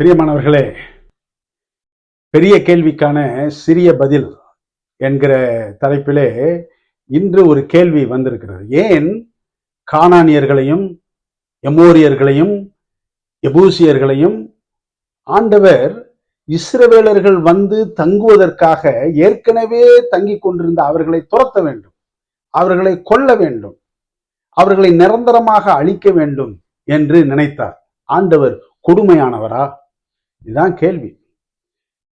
பிரியமானவர்களே பெரிய கேள்விக்கான சிறிய பதில் என்கிற தலைப்பிலே இன்று ஒரு கேள்வி வந்திருக்கிறது. ஏன் கானானியர்களையும் எமோரியர்களையும் எபூசியர்களையும் ஆண்டவர் இஸ்ரவேலர்கள் வந்து தங்குவதற்காக ஏற்கனவே தங்கி கொண்டிருந்த அவர்களை துரத்த வேண்டும் அவர்களை கொல்ல வேண்டும் அவர்களை நிரந்தரமாக அழிக்க வேண்டும் என்று நினைத்தார். ஆண்டவர் கொடுமையானவரா? இதுதான் கேள்வி.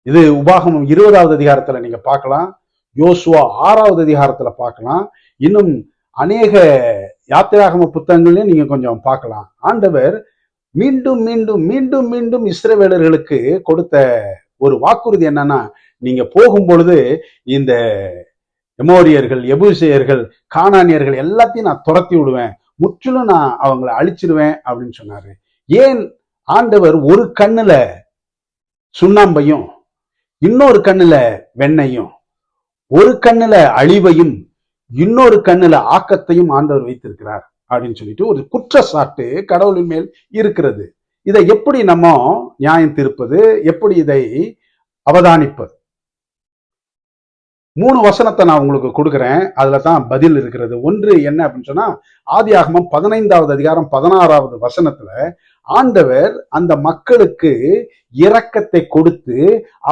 இது உபாகமம் இருபதாவது அதிகாரத்துல நீங்க பார்க்கலாம். யோசுவா ஆறாவது அதிகாரத்துல பார்க்கலாம். இன்னும் அநேக யாத்திராகம புத்தகங்களையும் நீங்க கொஞ்சம் பார்க்கலாம். ஆண்டவர் மீண்டும் மீண்டும் மீண்டும் மீண்டும் இஸ்ரவேலர்களுக்கு கொடுத்த ஒரு வாக்குறுதி என்னன்னா நீங்க போகும் பொழுது இந்த எமோரியர்கள் எபூசியர்கள் காணானியர்கள் எல்லாத்தையும் நான் துரத்தி விடுவேன். முற்றிலும் நான் அவங்கள அழிச்சிடுவேன் அப்படின்னு சொன்னாரு. ஏன் ஆண்டவர் ஒரு கண்ணுல சுண்ணாம்பையும் இன்னொரு கண்ணுல வெண்ணையும் ஒரு கண்ணுல அழிவையும் இன்னொரு கண்ணுல ஆக்கத்தையும் ஆண்டவர் வைத்திருக்கிறார் அப்படின்னு சொல்லிட்டு ஒரு குற்றச்சாட்டு கடவுளின் மேல் இருக்கிறது. இதை எப்படி நம்ம நியாயம் தீர்ப்பது? எப்படி இதை அவதானிப்பது? மூணு வசனத்தை நான் உங்களுக்கு கொடுக்குறேன். அதுல தான் பதில் இருக்கிறது. ஒன்று என்ன அப்படின்னு சொன்னா ஆதி ஆகமம் பதினைந்தாவது அதிகாரம் பதினாறாவது வசனத்துல ஆண்டவர் அந்த மக்களுக்கு இரக்கத்தை கொடுத்து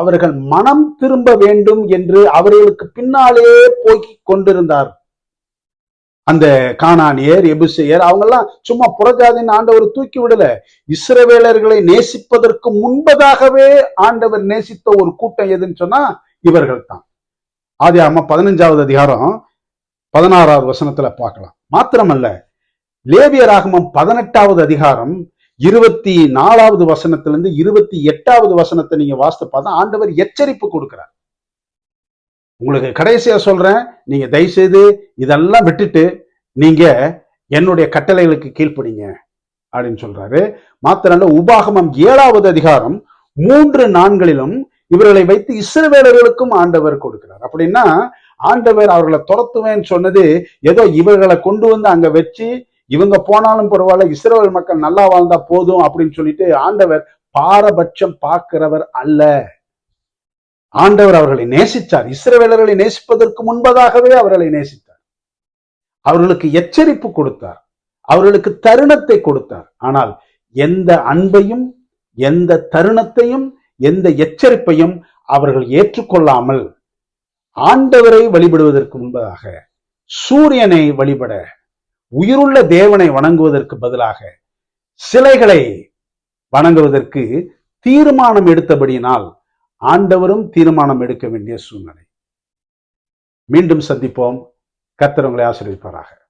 அவர்கள் மனம் திரும்ப வேண்டும் என்று அவர்களுக்கு பின்னாலே போய்க் கொண்டிருந்தார். அந்த காணானியர் எபுசையர் அவங்கெல்லாம் சும்மா புறஜாதின் ஆண்டவர் தூக்கி விடல. இஸ்ரவேலர்களை நேசிப்பதற்கு முன்பதாகவே ஆண்டவர் நேசித்த ஒரு கூட்டம் எதுன்னு சொன்னா இவர்கள் தான் ஆதி ஆமா பதினஞ்சாவது அதிகாரம் பதினாறாவது வசனத்துல பார்க்கலாம். மாத்திரமல்ல லேவியராகமம் பதினெட்டாவது அதிகாரம் இருபத்தி நாலாவது வசனத்திலிருந்து இருபத்தி எட்டாவது வசனத்தை நீங்க வாசித்து பார்த்தா ஆண்டவர் எச்சரிப்பு கொடுக்கிறார். உங்களுக்கு கடைசியா சொல்றேன் நீங்க தயவுசெய்து இதெல்லாம் விட்டுட்டு நீங்க என்னுடைய கட்டளைகளுக்கு கீழ்ப்படிங்க அப்படின்னு சொல்றாரு. மாத்திரம் உபாகமம் ஏழாவது அதிகாரம் மூன்று நான்களிலும் இவர்களை வைத்து இஸ்ரவேலர்களுக்கும் ஆண்டவர் கொடுக்கிறார். அப்படின்னா ஆண்டவர் அவர்களை துரத்துவேன்னு சொன்னது ஏதோ இவர்களை கொண்டு வந்து அங்க வச்சு இவங்க போனாலும் பரவாயில்ல இஸ்ரேல் மக்கள் நல்லா வாழ்ந்தா போதும் அப்படின்னு சொல்லிட்டு ஆண்டவர் பாரபட்சம் பார்க்கிறவர் அல்ல. ஆண்டவர் அவர்களை நேசித்தார் இஸ்ரவேலர்களை நேசிப்பதற்கு முன்பதாகவே அவர்களை நேசித்தார். அவர்களுக்கு எச்சரிப்பு கொடுத்தார். அவர்களுக்கு தருணத்தை கொடுத்தார். ஆனால் எந்த அன்பையும் எந்த தருணத்தையும் எந்த எச்சரிப்பையும் அவர்கள் ஏற்றுக்கொள்ளாமல் ஆண்டவரை வழிபடுவதற்கு முன்பதாக சூரியனை வழிபட உயிருள்ள தேவனை வணங்குவதற்கு பதிலாக சிலைகளை வணங்குவதற்கு தீர்மானம் எடுத்தபடியினால் ஆண்டவரும் தீர்மானம் எடுக்க வேண்டிய சூழ்நிலை. மீண்டும் சந்திப்போம். கத்திரவங்களை ஆசிரியப்பாராக